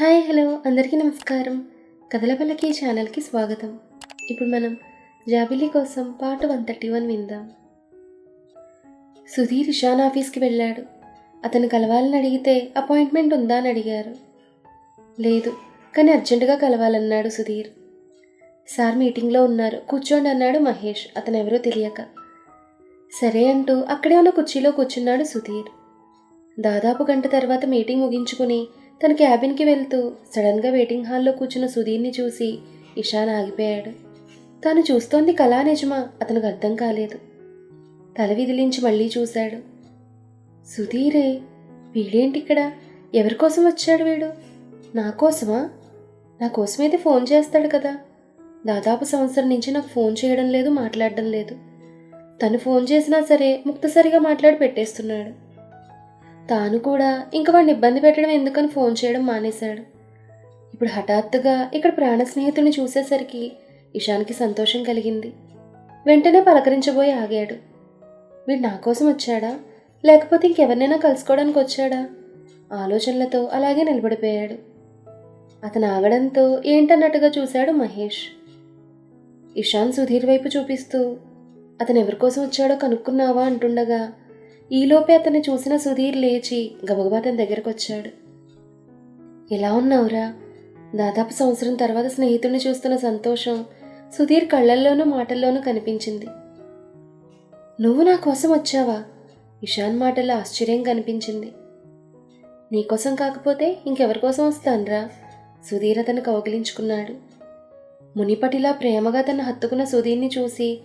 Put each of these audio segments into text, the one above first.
Hi hello. అందరికీ నమస్కారం. కథలపల్లకి ఛానల్కి స్వాగతం. ఇప్పుడు మనం జాబిలీ కోసం పార్ట్ వన్ థర్టీ వన్ విందాం. సుధీర్ ఇషాన్ ఆఫీస్కి వెళ్ళాడు. అతను కలవాలని అడిగితే అపాయింట్మెంట్ ఉందా అని అడిగారు. లేదు కానీ అర్జెంటుగా కలవాలన్నాడు సుధీర్. సార్ మీటింగ్లో ఉన్నారు. కూర్చోండి అన్నాడు మహేష్. అతను ఎవరో తెలియక. సరే అంటూ అక్కడే ఉన్న కుర్చీలో కూర్చున్నాడు సుధీర్. దాదాపు గంట తర్వాత మీటింగ్ ముగించుకుని తన క్యాబిన్కి వెళ్తూ సడన్గా వెయిటింగ్ హాల్లో కూర్చున్న సుధీర్ని చూసి ఇషాన్ ఆగిపోయాడు. తాను చూస్తోంది కళా నిజమా? అతనికి అర్థం కాలేదు. తల విదిలించి మళ్ళీ చూశాడు. సుధీరే వీడేంటి ఇక్కడ? ఎవరి కోసం వచ్చాడు వీడు? నా కోసమా? నా కోసమైతే ఫోన్ చేస్తాడు కదా. దాదాపు సంవత్సరం నుంచి నాకు ఫోన్ చేయడం లేదు మాట్లాడడం లేదు. తను ఫోన్ చేసినా సరే ముక్తసరిగా మాట్లాడి పెట్టేస్తున్నాడు. తాను కూడా ఇంక వాడిని ఇబ్బంది పెట్టడం ఎందుకని ఫోన్ చేయడం మానేశాడు. ఇప్పుడు హఠాత్తుగా ఇక్కడ ప్రాణ స్నేహితుడిని చూసేసరికి ఇషాన్కి సంతోషం కలిగింది. వెంటనే పలకరించబోయి ఆగాడు. వీడు నా కోసం వచ్చాడా? లేకపోతే ఇంకెవరినైనా కలుసుకోవడానికి వచ్చాడా? ఆలోచనలతో అలాగే నిలబడిపోయాడు. అతను ఆగడంతో ఏంటన్నట్టుగా చూశాడు మహేష్. ఇషాన్ సుధీర్ వైపు చూపిస్తూ అతను ఎవరి కోసం వచ్చాడో కనుక్కున్నావా? అంటుండగా ఈలోపే అతన్ని చూసిన సుధీర్ లేచి గబగబా అతని దగ్గరకు వచ్చాడు. ఎలా ఉన్నావురా? దాదాపు సంవత్సరం తర్వాత స్నేహితుడిని చూస్తున్న సంతోషం సుధీర్ కళ్ళల్లోనూ మాటల్లోనూ కనిపించింది. నువ్వు నా కోసం వచ్చావా? ఇషాన్ మాటల్లో ఆశ్చర్యం కనిపించింది. నీకోసం కాకపోతే ఇంకెవరి కోసం వస్తాన్రా? సుధీర్ అతను కౌగిలించుకున్నాడు. మునిపటిలా ప్రేమగా తను హత్తుకున్న సుధీర్ని చూసి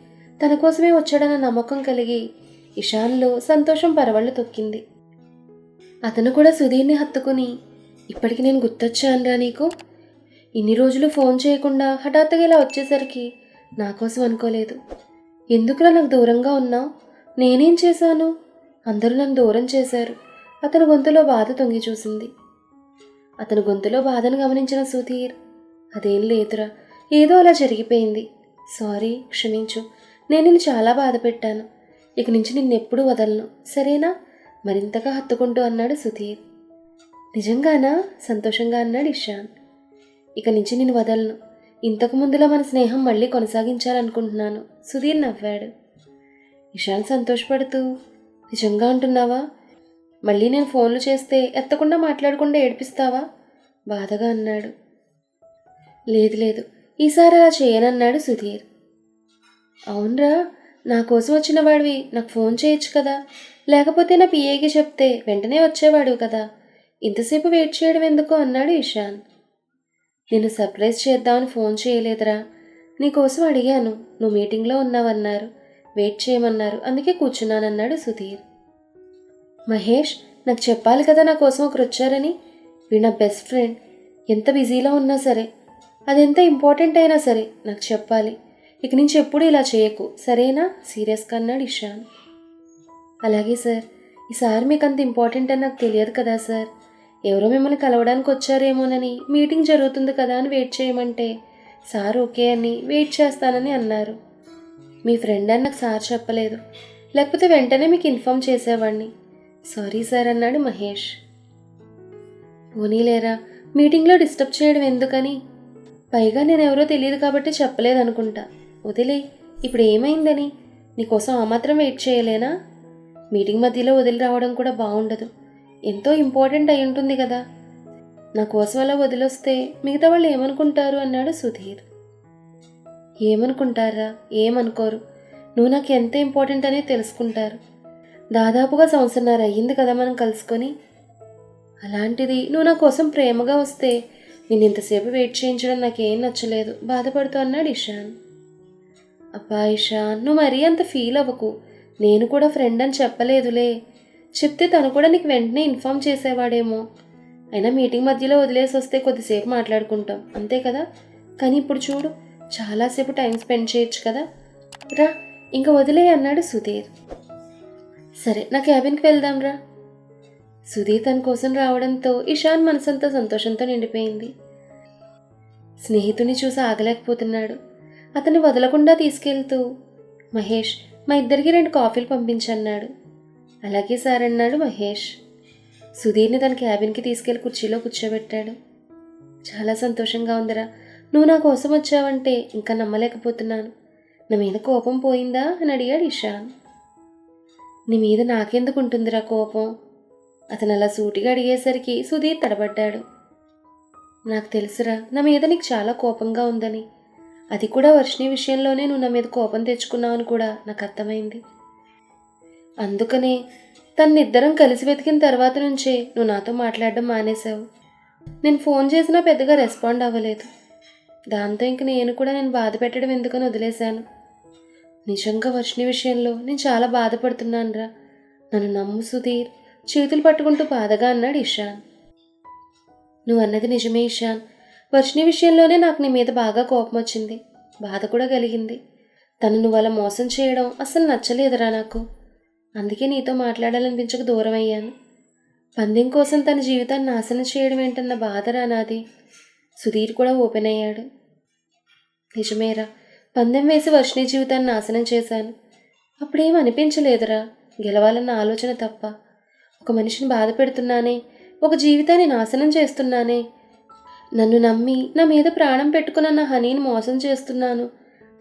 తన కోసమే వచ్చాడన్న నమ్మకం కలిగి ఇషాన్లో సంతోషం పరవళ్ళు తొక్కింది. అతను కూడా సుధీర్ని హత్తుకుని ఇప్పటికి నేను గుర్తొచ్చానురా నీకు. ఇన్ని రోజులు ఫోన్ చేయకుండా హఠాత్తుగా ఇలా వచ్చేసరికి నా కోసం అనుకోలేదు. ఎందుకురా నాకు దూరంగా ఉన్నావు? నేనేం చేశాను? అందరూ నన్ను దూరం చేశారు. అతని గొంతులో బాధ తొంగి చూసింది. అతని గొంతులో బాధను గమనించిన సుధీర్ అదేం లేదురా ఏదో అలా జరిగిపోయింది. సారీ క్షమించు. నేను నిన్ను చాలా బాధ పెట్టాను. ఇక నుంచి నిన్నెప్పుడు వదలను. సరేనా? మరింతగా హత్తుకుంటూ అన్నాడు సుధీర్. నిజంగానా? సంతోషంగా అన్నాడు ఇషాన్. ఇక నుంచి నేను వదలను. ఇంతకు ముందులా మన స్నేహం మళ్ళీ కొనసాగించాలనుకుంటున్నాను. సుధీర్ నవ్వాడు. ఇషాన్ సంతోషపడుతూ నిజంగా అంటున్నావా? మళ్ళీ నేను ఫోన్లు చేస్తే ఎత్తకుండా మాట్లాడకుండా ఏడిపిస్తావా? బాధగా అన్నాడు. లేదు లేదు. ఈసారి అలా చేయనన్నాడు సుధీర్. అవునరా? నా కోసం వచ్చిన వాడివి నాకు ఫోన్ చేయొచ్చు కదా. లేకపోతే నా పిఏకి చెప్తే వెంటనే వచ్చేవాడు కదా. ఇంతసేపు వెయిట్ చేయడం ఎందుకు అన్నాడు ఇషాన్. నేను సర్ప్రైజ్ చేద్దామని ఫోన్ చేయలేదురా. నీకోసం అడిగాను. నువ్వు మీటింగ్లో ఉన్నావన్నారు. వెయిట్ చేయమన్నారు. అందుకే కూర్చున్నానన్నాడు సుధీర్. మహేష్ నాకు చెప్పాలి కదా నా కోసం ఒకరు వచ్చారని. వీడు నా బెస్ట్ ఫ్రెండ్. ఎంత బిజీలో ఉన్నా సరే. అదెంత ఇంపార్టెంట్ అయినా సరే నాకు చెప్పాలి. ఇక నుంచి ఎప్పుడు ఇలా చేయకు. సరేనా? సీరియస్గా అన్నాడు ఇషాన్. అలాగే సార్. ఈసారి మీకు అంత ఇంపార్టెంట్ అని నాకు తెలియదు కదా సార్. ఎవరో మిమ్మల్ని కలవడానికి వచ్చారేమోనని మీటింగ్ జరుగుతుంది కదా అని వెయిట్ చేయమంటే సార్ ఓకే అని వెయిట్ చేస్తానని అన్నారు. మీ ఫ్రెండ్ అని నాకు సార్ చెప్పలేదు. లేకపోతే వెంటనే మీకు ఇన్ఫామ్ చేసేవాడిని సారీ సార్ అన్నాడు మహేష్. పోనీలేరా మీటింగ్లో డిస్టర్బ్ చేయడం ఎందుకని? పైగా నేను ఎవరో తెలియదు కాబట్టి చెప్పలేదనుకుంటా. వదిలే ఇప్పుడు ఏమైందని? నీకోసం ఆ మాత్రం వెయిట్ చేయలేనా? మీటింగ్ మధ్యలో వదిలి రావడం కూడా బాగుండదు. ఎంతో ఇంపార్టెంట్ అయి ఉంటుంది కదా. నా కోసం అలా వదిలొస్తే మిగతా వాళ్ళు ఏమనుకుంటారు? అన్నాడు సుధీర్. ఏమనుకుంటారా? ఏమనుకోరు. నువ్వు నాకు ఎంత ఇంపార్టెంట్ అనేది తెలుసుకుంటారు. దాదాపుగా సంవత్సరన్నర అయ్యింది కదా మనం కలుసుకొని. అలాంటిది నువ్వు నా కోసం ప్రేమగా వస్తే నేను ఇంతసేపు వెయిట్ చేయించడం నాకేం నచ్చలేదు. బాధపడుతూ అన్నాడు ఇషాన్. అబ్బా ఇషా నువ్వు మరీ అంత ఫీల్ అవ్వకు. నేను కూడా ఫ్రెండ్ అని చెప్పలేదులే. చెప్తే తను కూడా నీకు వెంటనే ఇన్ఫామ్ చేసేవాడేమో. అయినా మీటింగ్ మధ్యలో వదిలేసి వస్తే కొద్దిసేపు మాట్లాడుకుంటాం. అంతే కదా? కానీ ఇప్పుడు చూడు చాలాసేపు టైం స్పెండ్ చేయొచ్చు కదా? రా ఇంకా వదిలే అన్నాడు సుధీర్. సరే నా క్యాబిన్కి వెళ్దాం రా. సుధీర్ తన కోసం రావడంతో ఇషాన్ మనసంతా సంతోషంతో నిండిపోయింది. స్నేహితుని చూసి ఆగలేకపోతున్నాడు. అతన్ని వదలకుండా తీసుకెళ్తూ మహేష్ మా ఇద్దరికి రెండు కాఫీలు పంపించన్నాడు. అలాగే సార్ అన్నాడు మహేష్. సుధీర్ని తన క్యాబిన్కి తీసుకెళ్ళి కుర్చీలో కూర్చోబెట్టాడు. చాలా సంతోషంగా ఉందిరా. నువ్వు నా కోసం వచ్చావంటే ఇంకా నమ్మలేకపోతున్నాను. నా మీద కోపం పోయిందా? అని అడిగాడు ఇషాన్. నీ మీద నాకెందుకు ఉంటుందిరా కోపం? అతను అలా సూటిగా అడిగేసరికి సుధీర్ తడబడ్డాడు. నాకు తెలుసురా నా మీద నీకు చాలా కోపంగా ఉందని. అది కూడా వర్షిణి విషయంలోనే నువ్వు నా మీద కోపం తెచ్చుకున్నావు అని కూడా నాకు అర్థమైంది. అందుకనే తన్నిద్దరం కలిసి వెతికిన తర్వాత నుంచే నువ్వు నాతో మాట్లాడడం మానేశావు. నేను ఫోన్ చేసినా పెద్దగా రెస్పాండ్ అవ్వలేదు. దాంతో ఇంక నేను కూడా నేను బాధ పెట్టడం ఎందుకని వదిలేశాను. నిజంగా వర్షిణి విషయంలో నేను చాలా బాధపడుతున్నానురా. నన్ను నమ్ము సుధీర్. చేతులు పట్టుకుంటూ బాధగా అన్నాడు ఇషాన్. నువ్వు అన్నది నిజమే ఇషాన్. వర్షిణి విషయంలోనే నాకు నీ మీద బాగా కోపం వచ్చింది. బాధ కూడా కలిగింది. తను నువ్వు అలా మోసం చేయడం అసలు నచ్చలేదురా నాకు. అందుకే నీతో మాట్లాడాలనిపించక దూరం అయ్యాను. పందెం కోసం తన జీవితాన్ని నాశనం చేయడం ఏంటన్న బాధరా నాది. సుధీర్ కూడా ఓపెన్ అయ్యాడు. నిజమేరా పందెం వేసి వర్షిణి జీవితాన్ని నాశనం చేశాను. అప్పుడేం అనిపించలేదురా గెలవాలన్న ఆలోచన తప్ప. ఒక మనిషిని బాధ పెడుతున్నానే ఒక జీవితాన్ని నాశనం చేస్తున్నానే నన్ను నమ్మి నా మీద ప్రాణం పెట్టుకున్న నా హనీని మోసం చేస్తున్నాను.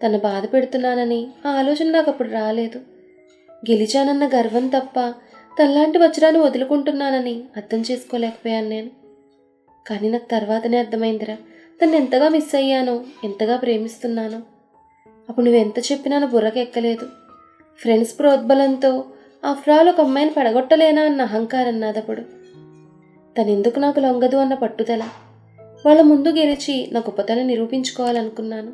తను బాధ పెడుతున్నానని ఆ ఆలోచన నాకు అప్పుడు రాలేదు. గెలిచానన్న గర్వం తప్ప తనలాంటి వజ్రాన్ని వదులుకుంటున్నానని అర్థం చేసుకోలేకపోయాను నేను. కానీ నాకు తర్వాతనే అర్థమైందిరా తను ఎంతగా మిస్ అయ్యానో ఎంతగా ప్రేమిస్తున్నానో. అప్పుడు నువ్వు ఎంత చెప్పినా నా బుర్రకు ఎక్కలేదు. ఫ్రెండ్స్ ప్రోద్బలంతో ఆఫ్టర్ ఆల్ ఒక అమ్మాయిని పడగొట్టలేనా అన్న అహంకారం నాదప్పుడు. తనెందుకు ఎందుకు నాకు లొంగదు అన్న పట్టుదల వాళ్ళ ముందు గెలిచి నా గొప్పతనం నిరూపించుకోవాలనుకున్నాను.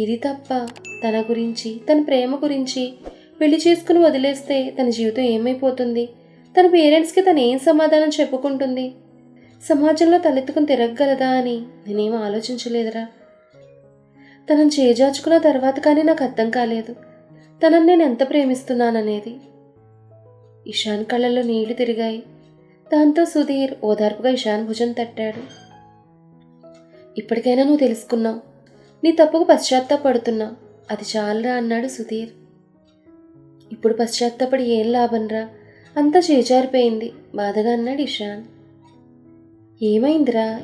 ఇది తప్ప తన గురించి తన ప్రేమ గురించి పెళ్ళి చేసుకుని వదిలేస్తే తన జీవితం ఏమైపోతుంది? తన పేరెంట్స్కి తను ఏం సమాధానం చెప్పుకుంటుంది? సమాజంలో తలెత్తుకుని తిరగగలదా అని నేనేం ఆలోచించలేదురా. తనను చేజార్చుకున్న తర్వాత కానీ నాకు అర్థం కాలేదు. తనని నేను ఎంత ప్రేమిస్తున్నాననేది. ఇషాన్ కళ్ళల్లో నీళ్ళు తిరిగాయి. దాంతో సుధీర్ ఓదార్పుగా ఇషాన్ భుజం తట్టాడు. ఇప్పటికైనా నువ్వు తెలుసుకున్నావు. నీ తప్పుకు పశ్చాత్తాపడుతున్నా. అది చాలరా అన్నాడు సుధీర్. ఇప్పుడు పశ్చాత్తాపడి ఏం లాభంరా? అంతా చేజారిపోయింది. బాధగా అన్నాడు ఇషాన్. ఏమైందిరా?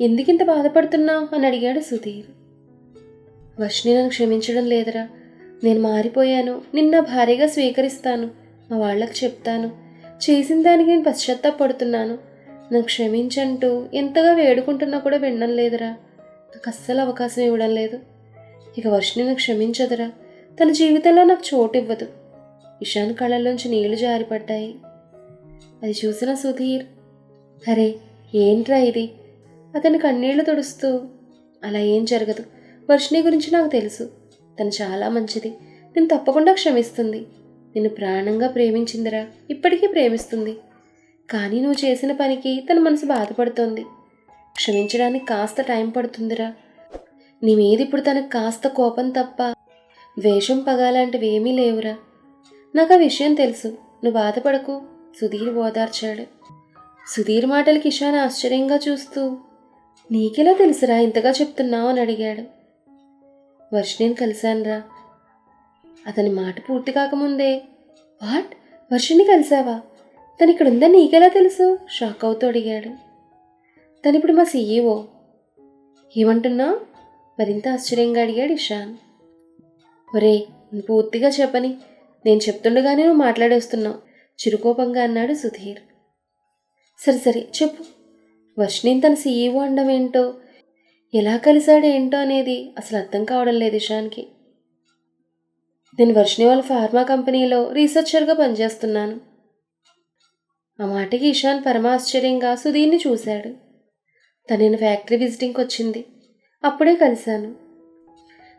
ఎందుకింత బాధపడుతున్నావు? అని అడిగాడు సుధీర్. వర్షిని నన్ను క్షమించడం లేదురా. నేను మారిపోయాను. నిన్న భారీగా స్వీకరిస్తాను. మా వాళ్ళకి చెప్తాను. చేసిన దానికి నేను పశ్చాత్తాపడుతున్నాను. నన్ను క్షమించంటూ ఎంతగా వేడుకుంటున్నా కూడా వినడం లేదురా. నాకు అస్సలు అవకాశం ఇవ్వడం లేదు. ఇక వర్షిని నాకు క్షమించదురా. తన జీవితంలో నాకు చోటు ఇవ్వదు. ఇషాన్ కళ్ళల్లోంచి నీళ్ళు జారిపడ్డాయి. అది చూసిన సుధీర్ అరే ఏంట్రా ఇది? అతని కన్నీళ్ళు తుడుస్తూ అలా ఏం జరగదు. వర్షిణి గురించి నాకు తెలుసు. తను చాలా మంచిది. నేను తప్పకుండా క్షమిస్తుంది. నిన్ను ప్రాణంగా ప్రేమించిందిరా. ఇప్పటికీ ప్రేమిస్తుంది. కానీ నువ్వు చేసిన పనికి తన మనసు బాధపడుతోంది. క్షమించడానికి కాస్త టైం పడుతుందిరా. నీ మీద ఇప్పుడు తనకు కాస్త కోపం తప్ప ద్వేషం పగాలాంటివి ఏమీ లేవురా. నాకు ఆ విషయం తెలుసు. నువ్వు బాధపడకు. సుధీర్ ఓదార్చాడు. సుధీర్ మాటలకి ఇషాన్ ఆశ్చర్యంగా చూస్తూ నీకెలా తెలుసురా ఇంతగా చెప్తున్నావు? అని అడిగాడు. వర్షిణిని కలిశానురా. అతని మాట పూర్తి కాకముందే వాట్? వర్షిని కలిసావా? తను ఇక్కడ ఉందని నీకెలా తెలుసు? షాక్ అవుతూ అడిగాడు. తను ఇప్పుడు మా సీఈఓ. ఏమంటున్నావు మరింత ఆశ్చర్యంగా అడిగాడు ఇషాన్. ఒరే పూర్తిగా చెప్పని. నేను చెప్తుండగానే నువ్వు మాట్లాడేస్తున్నావు. చిరుకోపంగా అన్నాడు సుధీర్. సరే సరే చెప్పు. వర్షిని తన సీఈఓ అనడం ఏంటో ఎలా కలిశాడేంటో అనేది అసలు అర్థం కావడం లేదు ఇషాన్కి. నేను వర్షిని ఫార్మా కంపెనీలో రీసెర్చర్గా పనిచేస్తున్నాను. ఆ మాటకి ఇషాన్ పరమాశ్చర్యంగా సుధీర్ని చూశాడు. తను నేను ఫ్యాక్టరీ విజిటింగ్కి వచ్చింది. అప్పుడే కలిశాను.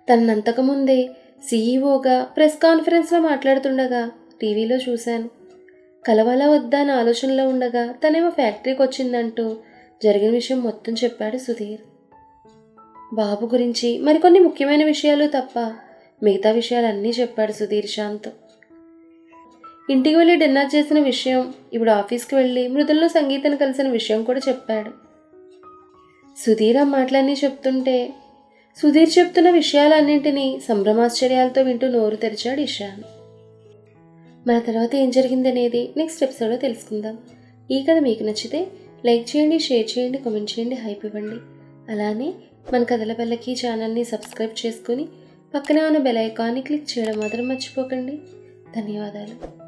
తనంతకుముందే సీఈఓగా ప్రెస్ కాన్ఫరెన్స్లో మాట్లాడుతుండగా టీవీలో చూశాను. కలవాలా వద్దా అని ఆలోచనలో ఉండగా తనేమో ఫ్యాక్టరీకి వచ్చిందంటూ జరిగిన విషయం మొత్తం చెప్పాడు సుధీర్. బాబు గురించి మరికొన్ని ముఖ్యమైన విషయాలు తప్ప మిగతా విషయాలన్నీ చెప్పాడు సుధీర్ శాంత్. ఇంటికి వెళ్ళి డిన్నర్ చేసిన విషయం ఇప్పుడు ఆఫీస్కి వెళ్ళి మృదుల్లో సంగీతను కలిసిన విషయం కూడా చెప్పాడు. సుధీర్ ఆ మాటలన్నీ చెప్తుంటే సుధీర్ చెప్తున్న విషయాలన్నింటినీ సంభ్రమాశ్చర్యాలతో వింటూ నోరు తెరిచాడు ఇషాన్. మన తర్వాత ఏం జరిగిందనేది నెక్స్ట్ ఎపిసోడ్లో తెలుసుకుందాం. ఈ కథ మీకు నచ్చితే లైక్ చేయండి షేర్ చేయండి కామెంట్ చేయండి హైప్ ఇవ్వండి. అలానే మన కథల పిల్లకి ఛానల్ని సబ్స్క్రైబ్ చేసుకొని పక్కనే ఉన్న బెల్ ఐకాన్ని క్లిక్ చేయడం మాత్రం మర్చిపోకండి. ధన్యవాదాలు.